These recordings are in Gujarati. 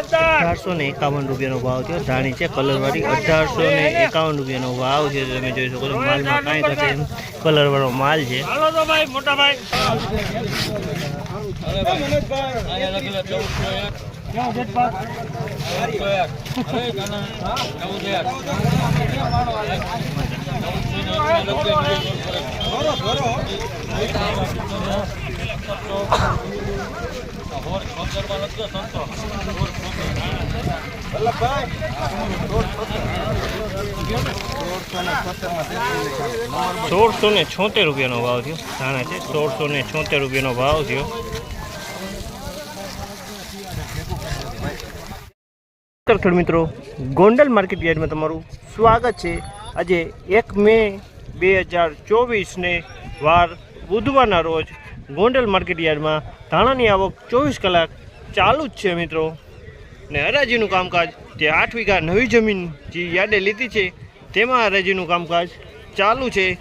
અઢારસો ને એકાવન રૂપિયાનો ભાવ થયો. ધાણી છે, કલરવાળી અઢારસો ને એકાવન રૂપિયાનો ભાવ છે. તમે જોઈ શકો છો, માલમાં કાંઈ થશે કલરવાળો માલ છે. સોળસો ને છોતેર રૂપિયાનો ભાવ થયો. ધાણા છે સોળસો ને છોતેર રૂપિયાનો ભાવ થયો. ખેડ મિત્રો, ગોંડલ માર્કેટ યાર્ડમાં તમારું સ્વાગત છે. આજે એક મે બે હજાર ચોવીસને વાર બુધવારના રોજ ગોંડલ માર્કેટ યાર્ડમાં ધાણાની આવક ચોવીસ કલાક ચાલુ જ છે મિત્રો. ને હરાજીનું કામકાજ જે આઠ વીઘા નવી જમીન જે યાર્ડે લીધી છે, તેમાં હરાજીનું કામકાજ ચાલુ છે.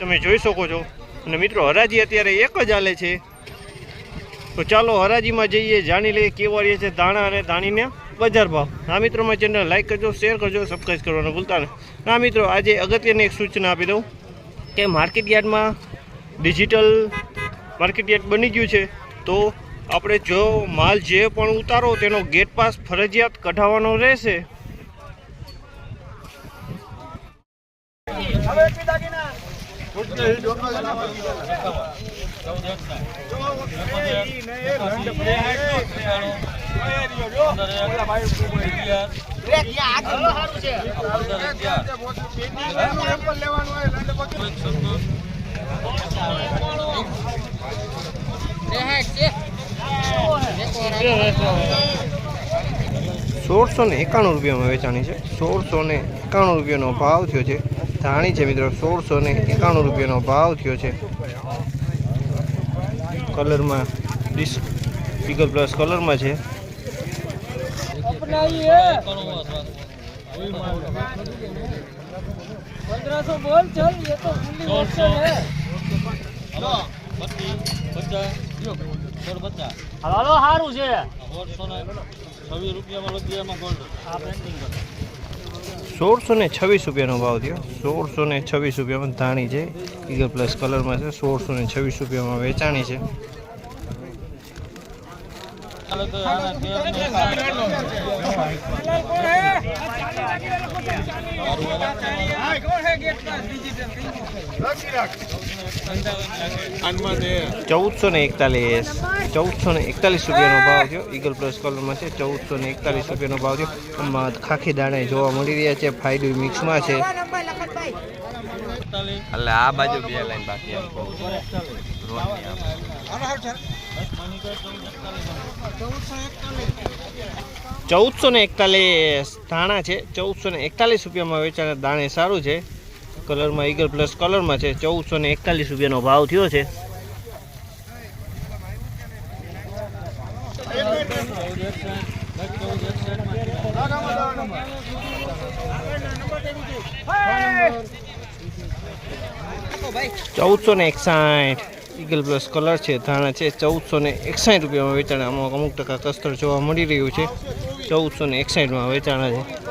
તમે જોઈ શકો છો. અને મિત્રો, હરાજી અત્યારે એક જ હાલે છે. તો ચાલો હરાજીમાં જઈએ, જાણી લઈએ કેવાળીએ છે દાણા અને દાણીને બજાર ભાવ. આ મિત્રો, મારી ચેનલ લાઈક કરજો શેર કરજો સબસ્ક્રાઈબ કરવાનું ભૂલતા નહીં. ના મિત્રો, આજે અગત્યની એક સૂચના આપી દઉં કે માર્કેટ યાર્ડમાં ડિજિટલ માર્કેટ યાર્ડ બની ગયું છે. તો આપણે જો માલ જે પણ ઉતારો તેનો ગેટ પાસ ફરજિયાત કઢાવવાનો રહેશે. સોળસો ને એકાણું રૂપિયામાં વેચાણી છે. સોળસો ને એકાણું રૂપિયાનો ભાવ થયો છે. ધાણી છે મિત્રો, સોળસો ને એકાણું રૂપિયાનો ભાવ થયો છે. કલરમાં ડિસ્ક પીગલ પ્લસ કલરમાં છે. પંદરસો બોલ ચલ એ હાલો હારું છે. છવ્વીસ રૂપિયામાં લગી એમાં ગોલ્ડ આ પેન્ટિંગ કરો. સોળસો ને છવ્વીસ રૂપિયાનો ભાવ થયો. સોળસો ને છવ્વીસ રૂપિયામાં ધાણી છે. ઈગલ પ્લસ કલરમાં છે. સોળસો ને છવ્વીસ રૂપિયામાં વેચાણી છે. ચૌદસો ને એકતાલીસ ચૌદસો ને એકતાલીસ રૂપિયાનો ભાવ થયો. ઈગલ પ્લસ કલરમાં છે ચૌદસો ને એકતાલીસ રૂપિયાનો ભાવ થયો. ખાખી દાણા જોવા મળી રહ્યા છે ફાયદો મિક્સમાં છે. એટલે આ બાજુ બે લાઈન બાકી ચૌદસો ને એકતાલીસ ધાણા છે. ચૌદસો ને એકતાલીસ રૂપિયામાં વેચાણ દાણે સારું છે. કલરમાં ઈગલ પ્લસ કલરમાં છે. ચૌદસો ને એકતાલીસ રૂપિયાનો ભાવ થયો છે. ચૌદસો ને એકસાઠ ઈગલ પ્લસ કલર છે, ધાણા છે, ચૌદસો ને એકસાઠ રૂપિયામાં વેચાણ. અમુક અમુક ટકા કસ્તર જોવા મળી રહ્યું છે. ચૌદસો ને એકસાઠમાં વેચાણા છે.